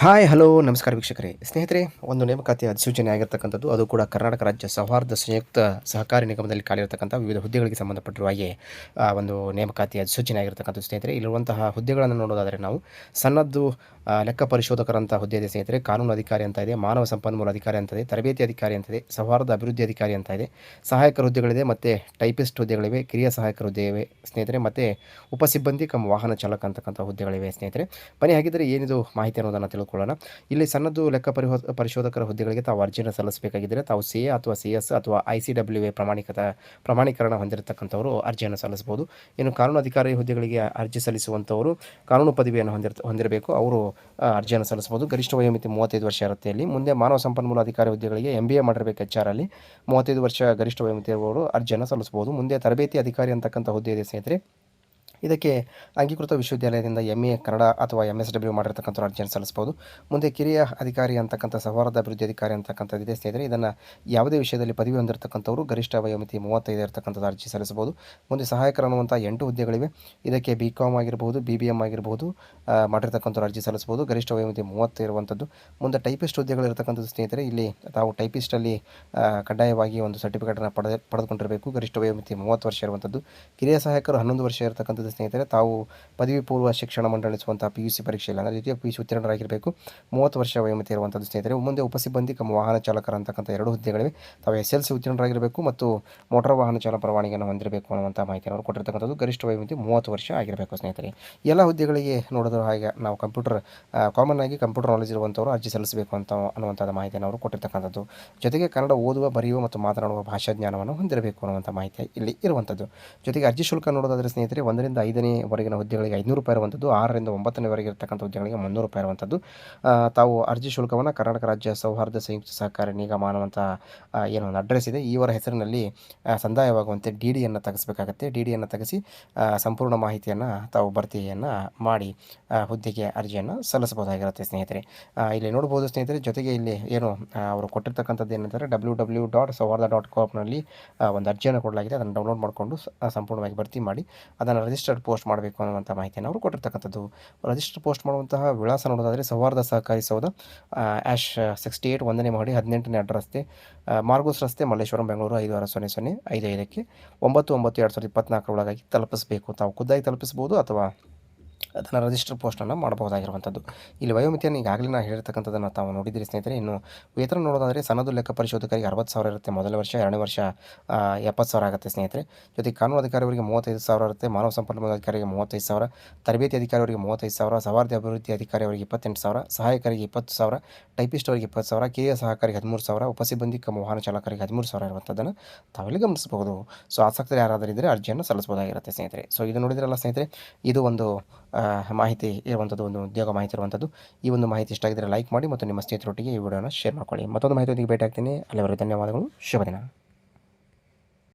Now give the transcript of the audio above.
Hi, hello, ನಮಸ್ಕಾರ ವೀಕ್ಷಕರೇ. ಸ್ನೇಹಿತರೆ, ಒಂದು ನೇಮಕಾತಿ ಅಧಿಸೂಚನೆ ಆಗಿರ್ತಕ್ಕಂಥದ್ದು, ಅದು ಕೂಡ ಕರ್ನಾಟಕ ರಾಜ್ಯ ಸೌಹಾರ್ದ ಸಂಯುಕ್ತ ಸಹಕಾರಿ ನಿಗಮದಲ್ಲಿ ಕಾಲಿರತಕ್ಕಂಥ ವಿವಿಧ ಹುದ್ದೆಗಳಿಗೆ ಸಂಬಂಧಪಟ್ಟಿರುವ ಹಾಗೆ ಒಂದು ನೇಮಕಾತಿ ಅಧಿಸೂಚನೆ ಆಗಿರ್ತಕ್ಕಂಥ ಸ್ನೇಹಿತರೆ, ಇಲ್ಲಿರುವಂತಹ ಹುದ್ದೆಗಳನ್ನು ನೋಡೋದಾದರೆ ನಾವು ಸನ್ನದ್ದು ಲೆಕ್ಕ ಪರಿಶೋಧಕರಂತಹ ಹುದ್ದೆ ಇದೆ ಸ್ನೇಹಿತರೆ. ಕಾನೂನು ಅಧಿಕಾರಿ ಅಂತ ಇದೆ, ಮಾನವ ಸಂಪನ್ಮೂಲ ಅಧಿಕಾರಿ ಅಂತ ಇದೆ, ತರಬೇತಿ ಅಧಿಕಾರಿ ಅಂತ ಇದೆ, ಸೌಹಾರ್ದ ಅಭಿವೃದ್ಧಿ ಅಧಿಕಾರಿ ಅಂತ ಇದೆ, ಸಹಾಯಕರ ಹುದ್ದೆಗಳಿದೆ ಮತ್ತು ಟೈಪಿಸ್ಟ್ ಹುದ್ದೆಗಳಿವೆ, ಕಿರಿಯ ಸಹಾಯಕ ಹುದ್ದೆ ಸ್ನೇಹಿತರೆ, ಮತ್ತು ಉಪಸಿಬ್ಬಂದಿ ಕಮ್ ವಾಹನ ಚಾಲಕ ಅಂತಕ್ಕಂಥ ಹುದ್ದೆಗಳಿವೆ ಸ್ನೇಹಿತರೆ. ಬನ್ನಿ ಹಾಗಿದ್ದರೆ ಏನಿದು ಮಾಹಿತಿ ಅನ್ನೋದನ್ನು ಇಲ್ಲಿ ಸಣ್ಣದು ಲೆಕ್ಕ ಪರಿಹೋ, ಪರಿಶೋಧಕರ ಹುದ್ದೆಗಳಿಗೆ ತಾವು ಅರ್ಜಿಯನ್ನು ಸಲ್ಲಿಸಬೇಕಾಗಿದ್ದರೆ ತಾವು ಸಿ ಎ ಅಥವಾ ಸಿ ಎಸ್ ಅಥವಾ ಐ ಸಿ ಡಬ್ಲ್ಯೂ ಎ ಪ್ರಮಾಣಿಕತ, ಪ್ರಮಾಣೀಕರಣ ಹೊಂದಿರತಕ್ಕಂಥವರು ಅರ್ಜಿಯನ್ನು ಸಲ್ಲಿಸಬಹುದು. ಇನ್ನು ಕಾನೂನು ಅಧಿಕಾರಿ ಹುದ್ದೆಗಳಿಗೆ ಅರ್ಜಿ ಸಲ್ಲಿಸುವಂಥವರು ಕಾನೂನು ಪದವಿಯನ್ನು ಹೊಂದಿರ, ಹೊಂದಿರಬೇಕು. ಅವರು ಅರ್ಜಿಯನ್ನು ಸಲ್ಲಿಸಬಹುದು. ಗರಿಷ್ಠ ವಯೋಮಿತಿ ಮೂವತ್ತೈದು ವರ್ಷ ಇರುತ್ತೆ ಇಲ್ಲಿ. ಮುಂದೆ ಮಾನವ ಸಂಪನ್ಮೂಲ ಅಧಿಕಾರಿ ಹುದ್ದೆಗಳಿಗೆ ಎಂ ಬಿ ಎ ಮಾಡಿರಬೇಕು ಎಚ್ ಆರ್ ಅಲ್ಲಿ. ಮೂವತ್ತೈದು ವರ್ಷ ಗರಿಷ್ಠ ವಯೋಮಿತಿ ಇರುವವರು ಅರ್ಜಿಯನ್ನು ಸಲ್ಲಿಸಬಹುದು. ಮುಂದೆ ತರಬೇತಿ ಅಧಿಕಾರಿ ಅಂತಕ್ಕಂಥ ಹುದ್ದೆ ಇದೆ ಸ್ನೇಹಿತರೆ. ಇದಕ್ಕೆ ಅಂಗೀಕೃತ ವಿಶ್ವವಿದ್ಯಾಲಯದಿಂದ ಎಂ ಎ ಕನ್ನಡ ಅಥವಾ ಎಂ ಎಸ್ ಡಬ್ಲ್ಯೂ ಮಾಡಿರ್ತಕ್ಕಂಥ ಅರ್ಜಿಯನ್ನು ಸಲ್ಲಿಸ್ಬೋದು. ಮುಂದೆ ಕಿರಿಯ ಅಧಿಕಾರಿ ಅಂತಕ್ಕಂಥ ಸೌಹಾರ್ದ ಅಭಿವೃದ್ಧಿ ಅಧಿಕಾರಿ ಅಂತಕ್ಕಂಥದ್ದು ಇದೆ. ಸ್ನೇಹಿತರೆ ಇದನ್ನು ಯಾವುದೇ ವಿಷಯದಲ್ಲಿ ಪದವಿ ಹೊಂದಿರತಕ್ಕಂಥವರು ಗರಿಷ್ಠ ವಯೋಮಿತಿ ಮೂವತ್ತೈದು ಇರತಕ್ಕಂಥದ್ದು ಅರ್ಜಿ ಸಲ್ಲಿಸಬಹುದು. ಮುಂದೆ ಸಹಾಯಕರು ಅನ್ನುವಂಥ ಎಂಟು ಹುದ್ದೆಗಳಿವೆ. ಇದಕ್ಕೆ ಬಿ ಕಾಮ್ ಆಗಿರ್ಬೋದು ಬಿ ಬಿ ಎಂ ಆಗಿರ್ಬೋದು ಆ, ಮಾಡಿರ್ತಕ್ಕಂಥವ್ರು ಅರ್ಜಿ ಸಲ್ಲಿಸಬಹುದು. ಗರಿಷ್ಠ ವಯೋಮಿತಿ ಮೂವತ್ತು ಇರುವಂಥದ್ದು. ಮುಂದೆ ಟೈಪಿಸ್ಟ್ ಹುದ್ದೆಗಳಿರ್ತಕ್ಕಂಥದ್ದು ಸ್ನೇಹಿತರೆ ಇಲ್ಲಿ ತಾವು ಟೈಪಿಸ್ಟಲ್ಲಿ ಕಡ್ಡಾಯವಾಗಿ ಒಂದು ಸರ್ಟಿಫಿಕೇಟನ್ನು ಪಡೆದ ಪಡೆದುಕೊಂಡಿರಬೇಕು. ಗರಿಷ್ಠ ವಯೋಮಿತಿ ಮೂವತ್ತು ವರ್ಷ ಇರುವಂಥದ್ದು. ಕಿರಿಯ ಸಹಾಯಕರು ಹನ್ನೊಂದು ವರ್ಷ ಇರತಕ್ಕಂಥದ್ದು ಸ್ನೇಹಿತರೆ, ತಾವು ಪದವಿ ಪೂರ್ವ ಶಿಕ್ಷಣ ಮಂಡಳಿಸುವಂಥ ಪಿ ಯು ಸಿ ಪರೀಕ್ಷೆಯಲ್ಲಿ ಅಂದರೆ ದ್ವಿತೀಯ ಪಿ ಯು ಸಿ ಉತ್ತೀರ್ಣರಾಗಿರಬೇಕು. ಮೂವತ್ತು ವರ್ಷ ವಯೋಮಿತಿ ಇರುವಂಥದ್ದು ಸ್ನೇಹಿತರೆ, ಮುಂದೆ ಉಪಸಿಬ್ಬಂದಿ ಕಮ್ಮ ವಾಹನ ಚಾಲಕರ ಅಂತಕ್ಕಂಥ ಎರಡು ಹುದ್ದೆಗಳಿವೆ. ತಾವು ಎಸ್ ಎಲ್ ಸಿ ಉತ್ತೀರ್ಣರಾಗಿರಬೇಕು ಮತ್ತು ಮೋಟಾರ್ ವಾಹನ ಚಾಲನ ಪರವಾನಗಿಯನ್ನು ಹೊಂದಿರಬೇಕು ಅನ್ನುವಂಥ ಮಾಹಿತಿಯನ್ನು ಅವರು ಕೊಟ್ಟಿರ್ತಕ್ಕಂಥದ್ದು. ಗರಿಷ್ಠ ವಯೋಮಿತಿ ಮೂವತ್ತು ವರ್ಷ ಆಗಿರಬೇಕು ಸ್ನೇಹಿತರೆ. ಎಲ್ಲ ಹುದ್ದೆಗಳಿಗೆ ನೋಡಿದ್ರು ಹಾಗೆ ನಾವು ಕಂಪ್ಯೂಟರ್ ಕಾಮನ್ ಆಗಿ ಕಂಪ್ಯೂಟರ್ ನಾಲೆಜ್ ಇರುವಂಥವರು ಅರ್ಜಿ ಸಲ್ಲಿಸಬೇಕು ಅಂತ ಅನ್ನುವಂಥದ್ದು ಮಾಹಿತಿಯನ್ನು ಅವರು ಕೊಟ್ಟಿರ್ತಕ್ಕಂಥದ್ದು. ಜೊತೆಗೆ ಕನ್ನಡ ಓದುವ, ಬರೆಯುವ ಮತ್ತು ಮಾತನಾಡುವ ಭಾಷಾ ಜ್ಞಾನವನ್ನು ಹೊಂದಿರಬೇಕು ಅನ್ನುವಂಥ ಮಾಹಿತಿ ಇಲ್ಲಿ ಇರುವಂಥದ್ದು ಜೊತೆಗೆ ಅರ್ಜಿ ಶುಲ್ಕ ನೋಡೋದಾದರೆ ಸ್ನೇಹಿತರೆ, ಒಂದರಿಂದ ಐದನೇವರೆಗಿನ ಹುದ್ದೆಗಳಿಗೆ ಐನೂರು ರೂಪಾಯಿ ಇರುವಂಥದ್ದು, ಆರರಿಂದ ಒಂಬತ್ತನೇವರೆಗೆ ಇರತಕ್ಕಂಥ ಹುದ್ದೆಗಳಿಗೆ ಮುನ್ನೂರು ರೂಪಾಯಿ ಇರುವಂಥದ್ದು. ತಾವು ಅರ್ಜಿ ಶುಲ್ಕವನ್ನು ಕರ್ನಾಟಕ ರಾಜ್ಯ ಸೌಹಾರ್ದ ಸಂಯುಕ್ತ ಸಹಕಾರ ನಿಗಮ ಅನ್ನುವಂಥ ಏನು ಅಡ್ರೆಸ್ ಇದೆ. ಇವರ ಹೆಸರಿನಲ್ಲಿ ಸಂದಾಯವಾಗುವಂತೆ ಡಿ ಡಿಯನ್ನು ತೆಗೆಸಬೇಕಾಗತ್ತೆ. ಡಿ ಡಿಯನ್ನು ತೆಗೆಸಿ ಸಂಪೂರ್ಣ ಮಾಹಿತಿಯನ್ನು ತಾವು ಭರ್ತಿಯನ್ನು ಮಾಡಿ ಹುದ್ದೆಗೆ ಅರ್ಜಿಯನ್ನು ಸಲ್ಲಿಸಬಹುದಾಗಿರುತ್ತೆ ಸ್ನೇಹಿತರೆ. ಇಲ್ಲಿ ನೋಡ್ಬೋದು ಸ್ನೇಹಿತರೆ, ಜೊತೆಗೆ ಇಲ್ಲಿ ಏನು ಅವರು ಕೊಟ್ಟಿರ್ತಕ್ಕಂಥದ್ದು ಏನಂತಾರೆ W W dot Souharda dot ಕಾಪ್ನಲ್ಲಿ ಒಂದು ಅರ್ಜಿಯನ್ನು ಕೊಡಲಾಗಿದೆ. ಅದನ್ನು ಡೌನ್ಲೋಡ್ ಮಾಡಿಕೊಂಡು ಸಂಪೂರ್ಣವಾಗಿ ಭರ್ತಿ ಮಾಡಿ, ಅದನ್ನು ರಿಜಿಸ್ಟರ್ಡ್ ಪೋಸ್ಟ್ ಮಾಡಬೇಕು ಅನ್ನುವಂಥ ಮಾಹಿತಿಯನ್ನು ಅವರು ಕೊಟ್ಟಿರ್ತಕ್ಕಂಥದ್ದು. ರಿಜಿಸ್ಟರ್ ಪೋಸ್ಟ್ ಮಾಡುವಂತಹ ವಿಳಾಸ ನೋಡೋದಾದರೆ ಸೌಹಾರ್ದ ಸಹಕಾರಿ ಸೌಧ ಆ್ಯಶ್ ಸಿಕ್ಸ್ಟಿ ಏಯ್ಟ್ ಒಂದನೇ ಮಾಡಿ ಹದಿನೆಂಟನೇ ಅಡ್ಡ ರಸ್ತೆ ಮಾರ್ಗೋಸ್ ರಸ್ತೆ ಮಲ್ಲೇಶ್ವರಂ, ಬೆಂಗಳೂರು ಐದು ಆರು ಸೊನ್ನೆ ಸೊನ್ನೆ ಐದು ಐದಕ್ಕೆ ಒಂಬತ್ತು ಒಂಬತ್ತು ಎರಡು ಸಾವಿರದ ಇಪ್ಪತ್ನಾಲ್ಕರ ಒಳಗಾಗಿ ತಲುಪಿಸಬೇಕು. ತಾವು ಖುದ್ದಾಗಿ ತಲುಪಿಸ್ಬೋದು ಅಥವಾ ಅದನ್ನು ರಿಜಿಸ್ಟರ್ ಪೋಸ್ಟನ್ನು ಮಾಡಬಹುದಾಗಿರುವಂಥದ್ದು ಇಲ್ಲಿ ವಯೋಮಿತಿಯನ್ನು ಈಗಾಗಲೇ ನಾನು ಹೇಳಿರ್ತಕ್ಕಂಥದ್ದನ್ನು ತಾವು ನೋಡಿದ್ದೀರಿ ಸ್ನೇಹಿತರೆ. ಇನ್ನು ವೇತನ ನೋಡೋದಾದರೆ ಸನದು ಲೆಕ್ಕ ಪರಿಶೋಧಕರಿಗೆ ಅರವತ್ತು ಸಾವಿರ ಇರುತ್ತೆ. ಮೊದಲ ವರ್ಷ, ಎರಡನೇ ವರ್ಷ ಎಪ್ಪತ್ತು ಸಾವಿರ ಆಗುತ್ತೆ ಸ್ನೇಹಿತರೆ. ಜೊತೆಗೆ ಕಾನೂನು ಅಧಿಕಾರಿಯವರಿಗೆ ಮೂವತ್ತೈದು ಸಾವಿರ ಇರುತ್ತೆ. ಮಾನವ ಸಂಪನ್ಮೂಲ ಅಧಿಕಾರಿಗೆ ಮೂವತ್ತೈದು ಸಾವಿರ. ತರಬೇತಿ ಅಧಿಕಾರಿಯವರಿಗೆ ಮೂವತ್ತೈದು ಸಾವಿರ. ಸವಾರ್ಧಿ ಅಭಿವೃದ್ಧಿ ಅಧಿಕಾರಿಯವರಿಗೆ ಇಪ್ಪತ್ತೆಂಟು ಸಾವಿರ. ಸಹಾಯಕರಿಗೆ ಇಪ್ಪತ್ತು ಸಾವಿರ. ಟೈಪಿಸ್ಟ್ ಅವರಿಗೆ ಇಪ್ಪತ್ತು ಸಾವಿರ. ಕಿರಿಯ ಸಹಕಾರಿಗೆ ಹದಿಮೂರು ಸಾವಿರ. ಉಪಸಿಬ್ಬಂದಿ ವಾಹನ ಚಾಲಕರಿಗೆ ಹದಿಮೂರು ಸಾವಿರ ಇರುವಂಥದ್ದನ್ನು ತಾವೆಲ್ಲ ಗಮನಿಸಬಹುದು. ಸೊ ಆಸಕ್ತರು ಯಾರಾದರೂ ಇದ್ದರೆ ಅರ್ಜಿಯನ್ನು ಸಲ್ಲಿಸಬಹುದಾಗಿರುತ್ತೆ ಸ್ನೇಹಿತರೆ. ಸೊ ಇದು ನೋಡಿದ್ರಲ್ಲ ಸ್ನೇಹಿತರೆ, ಇದು ಒಂದು ಮಾಹಿತಿ ಇರುವಂಥದ್ದು ಒಂದು ಉದ್ಯೋಗ ಮಾಹಿತಿ ಇರುವಂಥದ್ದು ಈ ಒಂದು ಮಾಹಿತಿ ಇಷ್ಟ ಆಗಿದ್ರೆ ಲೈಕ್ ಮಾಡಿ ಮತ್ತು ನಿಮ್ಮ ಸ್ನೇಹಿತರೊಟ್ಟಿಗೆ ಈ ವಿಡಿಯೋನ ಶೇರ್ ಮಾಡ್ಕೊಳ್ಳಿ. ಮತ್ತೊಂದು ಮಾಹಿತಿಯೊಂದಿಗೆ ಭೇಟಿ ಆಗ್ತೀನಿ ಅಲ್ಲಿವರೆಗೆ ಧನ್ಯವಾದಗಳು. ಶುಭ ದಿನ.